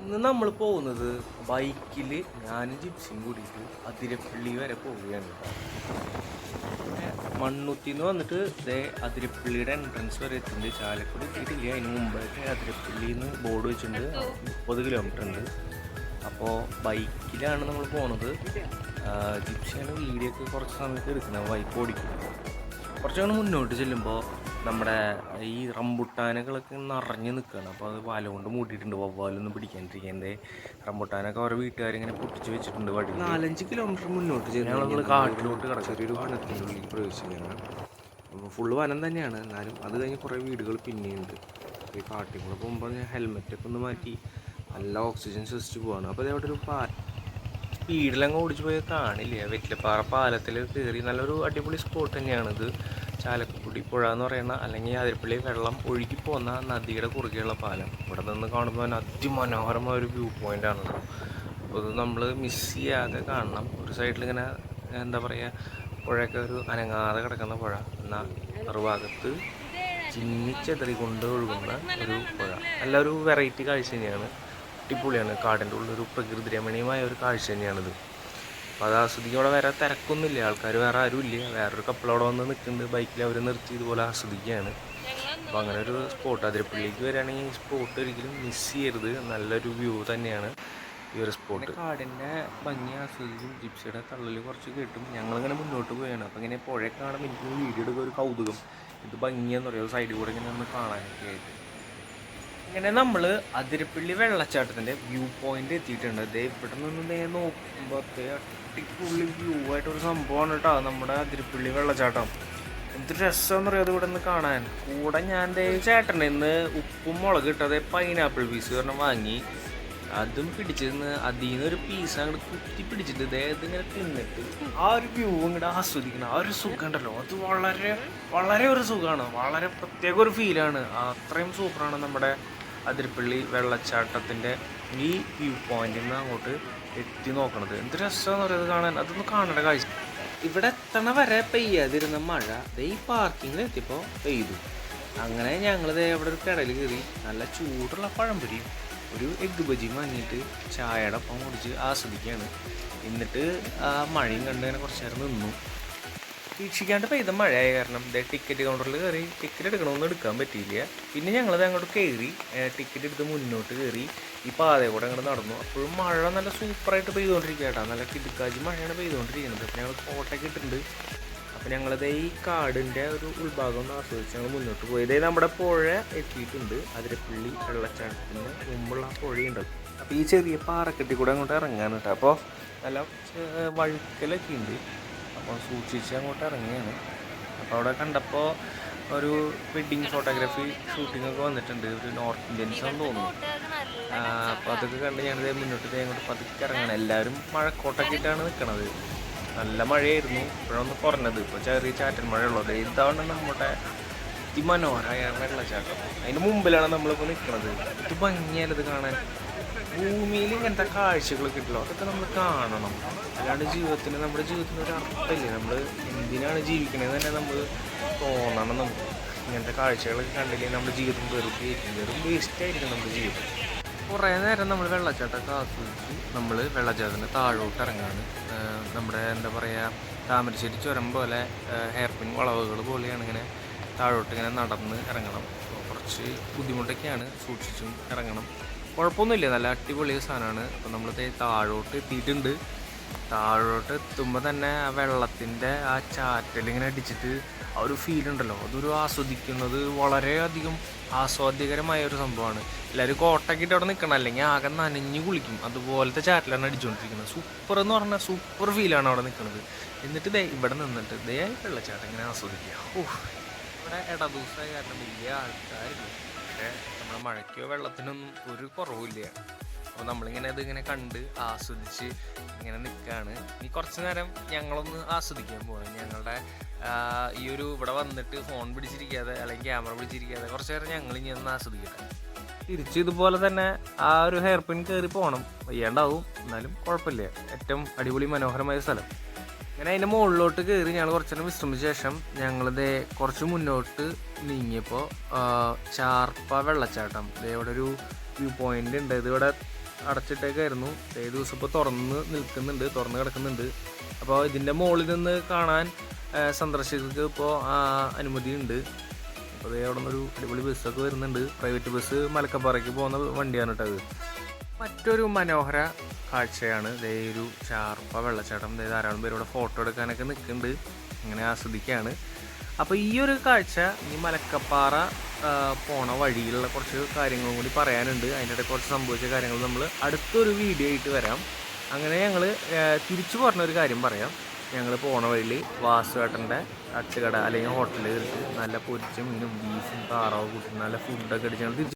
ഇന്ന് നമ്മൾ പോകുന്നത് ബൈക്കിൽ ഞാനും ജിപ്സിയും കൂടിയിട്ട് അതിരപ്പള്ളി വരെ പോവുകയാണ്. മണ്ണുത്തി എന്ന് വന്നിട്ട് ഇതേ അതിരപ്പള്ളിയുടെ എൻട്രൻസ് വരെ എത്തിയിട്ടുണ്ട് ചാലക്കുടി എത്തിയിട്ടില്ല അതിന് മുമ്പായിട്ട് അതിരപ്പള്ളി നിന്ന് ബോർഡ് വെച്ചിട്ടുണ്ട്. മുപ്പത് കിലോമീറ്റർ ഉണ്ട്. അപ്പോൾ ബൈക്കിലാണ് നമ്മൾ പോണത്. ജിപ്സിയാണ് വീഡിയോ ഒക്കെ കുറച്ച് സമയത്ത് എടുക്കുന്നത്. ബൈക്ക് ഓടിക്കുന്നത് കുറച്ചങ്ങനെ മുന്നോട്ട് ചെല്ലുമ്പോൾ നമ്മുടെ ഈ റംബുട്ടാനുകളൊക്കെ നിറഞ്ഞു നിൽക്കുകയാണ്. അപ്പോൾ അത് വല കൊണ്ട് മൂടിയിട്ടുണ്ട്. വവ്വാലൊന്നും പിടിക്കാണ്ടിരിക്കാൻ. എന്തേ റംബുട്ടാനൊക്കെ ഓരോ വീട്ടുകാരിങ്ങനെ പൊട്ടിച്ച് വെച്ചിട്ടുണ്ട് വഴി നാലഞ്ച് കിലോമീറ്റർ മുന്നോട്ട് ഞങ്ങൾ കാട്ടിലോട്ട് കിടക്കും. ചെറിയൊരു വനത്തിന്റെ ഉള്ളിൽ പ്രവേശിക്കുകയാണ്. ഫുള്ള് വനം തന്നെയാണ്. എന്നാലും അത് കഴിഞ്ഞ് കുറേ വീടുകൾ പിന്നെയുണ്ട്. ഈ കാട്ടിൽ കൂടെ പോകുമ്പോൾ ഞാൻ ഹെൽമെറ്റൊക്കെ ഒന്ന് മാറ്റി നല്ല ഓക്സിജൻ ശ്വസിച്ച് പോവാണ്. അപ്പോൾ അതവിടെ ഒരു പാ സ്പീഡിലങ്ങ് ഓടിച്ചു പോയാൽ കാണില്ല? വെറ്റിലപ്പാറ പാലത്തിൽ കയറി. നല്ലൊരു അടിപൊളി സ്പോട്ട് തന്നെയാണിത്. ചാലക്കുടി പുഴ എന്ന് പറയുന്ന അല്ലെങ്കിൽ അതിരപ്പള്ളി വെള്ളം ഒഴുകി പോകുന്ന നദിയുടെ കുറുകെയുള്ള പാലം. ഇവിടെ നിന്ന് കാണുമ്പോൾ അതിമനോഹരമായ ഒരു വ്യൂ പോയിന്റ് ആണ് കേട്ടോ. അപ്പോൾ ഇത് നമ്മൾ മിസ് ചെയ്യാതെ കാണണം. ഒരു സൈഡിൽ ഇങ്ങനെ എന്താ പറയുക പുഴയൊക്കെ ഒരു അനങ്ങാതെ കിടക്കുന്ന പുഴ. എന്നാൽ മറുഭാഗത്ത് ചിന്നിച്ചെതറിക്കൊണ്ട് ഒഴുകുന്ന ഒരു പുഴ. നല്ല ഒരു വെറൈറ്റി കാഴ്ച തന്നെയാണ്. അടിപൊളിയാണ്. കാടിന്റെ ഉള്ളിൽ ഒരു പ്രകൃതി രമണീയമായ ഒരു കാഴ്ച തന്നെയാണിത്. അപ്പോൾ അത് ആസ്വദിക്കവിടെ വേറെ തിരക്കൊന്നുമില്ല. ആൾക്കാർ വേറെ ആരും ഇല്ല വേറൊരു കപ്പിൾ അവിടെ വന്ന് നിൽക്കുന്നുണ്ട്. ബൈക്കിൽ അവർ നിർത്തി ഇതുപോലെ ആസ്വദിക്കുകയാണ്. അപ്പോൾ അങ്ങനെ ഒരു സ്പോട്ട് അതിരപ്പള്ളിക്ക് വരികയാണെങ്കിൽ ഈ സ്പോട്ട് ഒരിക്കലും മിസ് ചെയ്യരുത്. നല്ലൊരു വ്യൂ തന്നെയാണ് ഈ ഒരു സ്പോട്ട് കാടിന്റെ ഭംഗി ആസ്വദിക്കും. ജിപ്സിയുടെ തള്ളൽ കുറച്ച് കിട്ടും. ഞങ്ങളിങ്ങനെ മുന്നോട്ട് പോയാണ് അപ്പോൾ ഇങ്ങനെ പുഴയൊക്കെ കാണുമ്പോൾ എനിക്ക് വീഡിയോ എടുക്കുക ഒരു കൗതുകം. ഇത് ഭംഗിയെന്ന് പറയുന്നത് സൈഡിൽ കൂടെ ഇങ്ങനെ ഒന്ന് കാണാനൊക്കെ ആയിട്ട് ഇങ്ങനെ നമ്മൾ അതിരപ്പള്ളി വെള്ളച്ചാട്ടത്തിന്റെ വ്യൂ പോയിന്റ് എത്തിയിട്ടുണ്ട്. ദേ ഇവിടെ നിന്ന് നേ നോക്കുമ്പോൾ അടിപൊളി വ്യൂ ആയിട്ടൊരു സംഭവമാണ് കേട്ടോ നമ്മുടെ അതിരപ്പള്ളി വെള്ളച്ചാട്ടം. എന്ത് രസമെന്ന് അറിയാതെ ഇവിടെ നിന്ന് കാണാൻ. കൂടെ ഞാൻ ദേ ചേട്ടന്റെ ഇന്ന് ഉപ്പും മുളക് ഇട്ടത് പൈനാപ്പിൾ പീസ് കാരണം വാങ്ങി. അതും പിടിച്ചിരുന്ന് അതിൽ നിന്ന് ഒരു പീസ് അങ്ങോട്ട് കുത്തി പിടിച്ചിട്ട് ദേ ഇതിങ്ങനെ തിന്നിട്ട് ആ ഒരു വ്യൂ ഇങ്ങോട്ട് ആസ്വദിക്കണം. ആ ഒരു സുഖം ഉണ്ടല്ലോ അത് വളരെ വളരെ ഒരു സുഖമാണ് വളരെ പ്രത്യേക ഒരു ഫീലാണ് അത്രയും സൂപ്പറാണ് നമ്മുടെ അതിരപ്പള്ളി വെള്ളച്ചാട്ടത്തിന്റെ ഈ വ്യൂ പോയിന്റിൽ നിന്ന് അങ്ങോട്ട് എത്തി നോക്കണത്. എന്ത് രസമെന്ന് പറയുന്നത് കാണാൻ അതൊന്ന് കാണേണ്ട കാഴ്ച ഇവിടെ എത്തണ വരെ പെയ്യാതിരുന്ന മഴ ദേ ഈ പാർക്കിങ്ങിൽ എത്തിയപ്പോൾ പെയ്തു. അങ്ങനെ ഞങ്ങൾ ദേ ഇവിടെ ഒരു കടയിൽ കയറി നല്ല ചൂടുള്ള പഴംപൊരിയും ഒരു എഗ്ഗ് ബജിയും വാങ്ങിയിട്ട് ചായയുടെ ഒപ്പം കുടിച്ച് ആസ്വദിക്കുകയാണ്. എന്നിട്ട് ആ മഴയും കണ്ടു ഇങ്ങനെ കുറച്ച് നേരം നിന്നു. വീക്ഷിക്കാണ്ട് പെയ്ത മഴയായ കാരണം ദേ ടിക്കറ്റ് കൗണ്ടറിൽ കയറി ടിക്കറ്റ് എടുക്കണമെന്ന് എടുക്കാൻ പറ്റിയില്ല. പിന്നെ ഞങ്ങളത് അങ്ങോട്ട് കയറി ടിക്കറ്റ് എടുത്ത് മുന്നോട്ട് കയറി ഈ പാത കൂടെ അങ്ങോട്ട് നടന്നു. അപ്പോഴും മഴ നല്ല സൂപ്പറായിട്ട് പെയ്തുകൊണ്ടിരിക്കുക കേട്ടോ. നല്ല കിടുക്കാജി മഴയാണ് പെയ്തുകൊണ്ടിരിക്കുന്നത് അപ്പോൾ ഞങ്ങൾ കോട്ടയൊക്കെ ഇട്ടിട്ടുണ്ട്. അപ്പോൾ ഞങ്ങളത് ഈ കാടിന്റെ ഒരു ഉൾഭാഗം ഒന്ന് ആസ്വദിച്ച് ഞങ്ങൾ മുന്നോട്ട് പോയി. ഇതേ നമ്മുടെ പുഴ എത്തിയിട്ടുണ്ട്. അതിരപ്പള്ളി വെള്ളച്ചാട്ടത്തിന് മുമ്പുള്ള പുഴയുണ്ട്. അപ്പോൾ ഈ ചെറിയ പാറക്കെട്ടി കൂടെ അങ്ങോട്ട് ഇറങ്ങാൻ കേട്ടോ. അപ്പോൾ നല്ല വഴുക്കലൊക്കെ ഉണ്ട്. അപ്പോൾ സൂക്ഷിച്ച് അങ്ങോട്ട് ഇറങ്ങിയാണ് അപ്പോൾ അവിടെ കണ്ടപ്പോൾ ഒരു വെഡ്ഡിങ് ഫോട്ടോഗ്രാഫി ഷൂട്ടിങ്ങൊക്കെ വന്നിട്ടുണ്ട്. ഒരു നോർത്ത് ഇന്ത്യൻസ് ആണെന്ന് തോന്നുന്നു. അപ്പോൾ അതൊക്കെ കണ്ട് ഞാനിത് മുന്നോട്ട് അങ്ങോട്ട് പതുക്കെ ഇറങ്ങണം. എല്ലാവരും മഴക്കോട്ടൊക്കെ ഇട്ടാണ് നിൽക്കണത് നല്ല മഴയായിരുന്നു. ഇപ്പോഴൊന്ന് കുറഞ്ഞത്. ഇപ്പോൾ ചെറിയ ചാറ്റൽ മഴയുള്ളത് ഇതാണ് നമ്മുടെ അതിമനോഹരമായ വെള്ളച്ചാട്ടം. അതിന് മുമ്പിലാണ് നമ്മളിപ്പോൾ നിൽക്കുന്നത് ഇത് ഭംഗിയല്ല ഇത് കാണാൻ. ഭൂമിയിൽ ഇങ്ങനത്തെ കാഴ്ചകൾ കിട്ടില്ല അതൊക്കെ നമ്മൾ കാണണം. അല്ലാണ്ട് ജീവിതത്തിന് നമ്മുടെ ജീവിതത്തിന് ഒരു അർത്ഥമില്ല. നമ്മൾ എന്തിനാണ് ജീവിക്കണതെന്ന് തന്നെ നമ്മൾ തോന്നണം നമുക്ക്. ഇങ്ങനത്തെ കാഴ്ചകളൊക്കെ കണ്ടില്ലെങ്കിൽ നമ്മുടെ ജീവിതം വെറും വേസ്റ്റ് ആയിരിക്കും നമ്മുടെ ജീവിതം. കുറേ നേരം നമ്മൾ വെള്ളച്ചാട്ടമൊക്കെ ആസ്വദിച്ച് നമ്മൾ വെള്ളച്ചാട്ടത്തിന് താഴോട്ട് ഇറങ്ങാണ്. നമ്മുടെ എന്താ പറയുക താമരശ്ശേരി ചുരം പോലെ ഹെയർ പിൻ വളവുകൾ പോലെയാണ് ഇങ്ങനെ താഴോട്ട് ഇങ്ങനെ നടന്ന് ഇറങ്ങണം. കുറച്ച് ബുദ്ധിമുട്ടൊക്കെയാണ് സൂക്ഷിച്ചും ഇറങ്ങണം. കുഴപ്പമൊന്നുമില്ല. നല്ല അടിപൊളി സാധനമാണ്. അപ്പോൾ നമ്മൾ താഴോട്ട് എത്തിയിട്ടുണ്ട് താഴോട്ട് എത്തുമ്പോൾ തന്നെ ആ വെള്ളത്തിന്റെ ആ ചാറ്റലിങ്ങനെ അടിച്ചിട്ട് ആ ഒരു ഫീൽ ഉണ്ടല്ലോ. അതൊരു ആസ്വദിക്കുന്നത് വളരെയധികം ആസ്വാദ്യകരമായ ഒരു സംഭവമാണ്. എല്ലാവരും കോട്ടക്കിട്ട് അവിടെ നിൽക്കണം. അല്ലെങ്കിൽ ആകെ നനഞ്ഞു കുളിക്കും. അതുപോലത്തെ ചാറ്റലാണ് അടിച്ചുകൊണ്ടിരിക്കുന്നത്. സൂപ്പർ എന്ന് പറഞ്ഞാൽ സൂപ്പർ ഫീലാണ് അവിടെ നിൽക്കുന്നത്. എന്നിട്ട് ദേ ഇവിടെ നിന്നിട്ട് ദേ വെള്ളച്ചാട്ടം ഇങ്ങനെ ആസ്വദിക്കുക. ഓ ഇവിടെ ഇടദൂസായ കാരണം വലിയ ആൾക്കാരില്ല. പക്ഷേ നമ്മുടെ മഴയ്ക്കോ വെള്ളത്തിനൊന്നും ഒരു കുറവില്ല അപ്പോൾ നമ്മളിങ്ങനെ അതിങ്ങനെ കണ്ട് ആസ്വദിച്ച് ഇങ്ങനെ നിൽക്കുകയാണ് ഇനി കുറച്ച് നേരം ഞങ്ങളൊന്ന് ആസ്വദിക്കാൻ പോകണം ഞങ്ങളുടെ ഈ ഒരു ഇവിടെ വന്നിട്ട് ഫോൺ പിടിച്ചിരിക്കാതെ അല്ലെങ്കിൽ ക്യാമറ പിടിച്ചിരിക്കാതെ കുറച്ച് നേരം ഞങ്ങൾ ഇനി ഒന്ന് ആസ്വദിക്കട്ടെ. തിരിച്ച് ഇതുപോലെ തന്നെ ആ ഒരു ഹെയർ പിൻ കയറി പോകണം വയ്യാണ്ടാവും. എന്നാലും കുഴപ്പമില്ല. ഏറ്റവും അടിപൊളി മനോഹരമായ സ്ഥലം. അങ്ങനെ അതിന്റെ മുകളിലോട്ട് കയറി ഞങ്ങൾ കുറച്ച് നേരം വിശ്രമിച്ച ശേഷം ഞങ്ങളിത് കുറച്ച് മുന്നോട്ട് നീങ്ങിയപ്പോൾ ചാർപ്പ വെള്ളച്ചാട്ടം. ഇവിടെ ഒരു വ്യൂ പോയിന്റ് ഉണ്ട്. ഇതിവിടെ അടച്ചിട്ടേക്കായിരുന്നു. ഏത് ദിവസം ഇപ്പോൾ തുറന്ന് നിൽക്കുന്നുണ്ട് തുറന്ന് കിടക്കുന്നുണ്ട്. അപ്പോൾ ഇതിന്റെ മുകളിൽ നിന്ന് കാണാൻ സന്ദർശകർക്ക് ഇപ്പോൾ അനുമതിയുണ്ട്. അപ്പോൾ അവിടെ നിന്നൊരു അടിപൊളി ബസ്സൊക്കെ വരുന്നുണ്ട്. പ്രൈവറ്റ് ബസ് മലക്കപ്പാറയ്ക്ക് പോകുന്ന വണ്ടിയാണ് കേട്ടോ അത്. മറ്റൊരു മനോഹര കാഴ്ചയാണ് ഇതേ ഒരു ചാർപ്പ വെള്ളച്ചാട്ടം. ദേ ധാരാളം പേര് ഇവിടെ ഫോട്ടോ എടുക്കാനൊക്കെ നിൽക്കുന്നുണ്ട്. അങ്ങനെ ആസ്വദിക്കുകയാണ്. അപ്പോൾ ഈ ഒരു കാഴ്ച ഈ മലക്കപ്പാറ പോണ വഴിയിലുള്ള കുറച്ച് കാര്യങ്ങളും കൂടി പറയാനുണ്ട്. അതിന്റെ ഇടയിൽ കുറച്ച് സംഭവിച്ച കാര്യങ്ങൾ നമ്മൾ അടുത്തൊരു വീഡിയോ ആയിട്ട് വരാം. അങ്ങനെ ഞങ്ങൾ തിരിച്ചു പറഞ്ഞ ഒരു കാര്യം പറയാം. ഞങ്ങൾ പോണ വഴിയിൽ വാസുവേട്ടന്റെ അച്ചുകട അല്ലെങ്കിൽ ഹോട്ടലിൽ കയറിയിട്ട് നല്ല പൊരിച്ച മീനും ബീഫും താറാവ് കൂട്ടി നല്ല ഫുഡൊക്കെ അടിച്ച് ഞങ്ങൾ തിരിച്ച്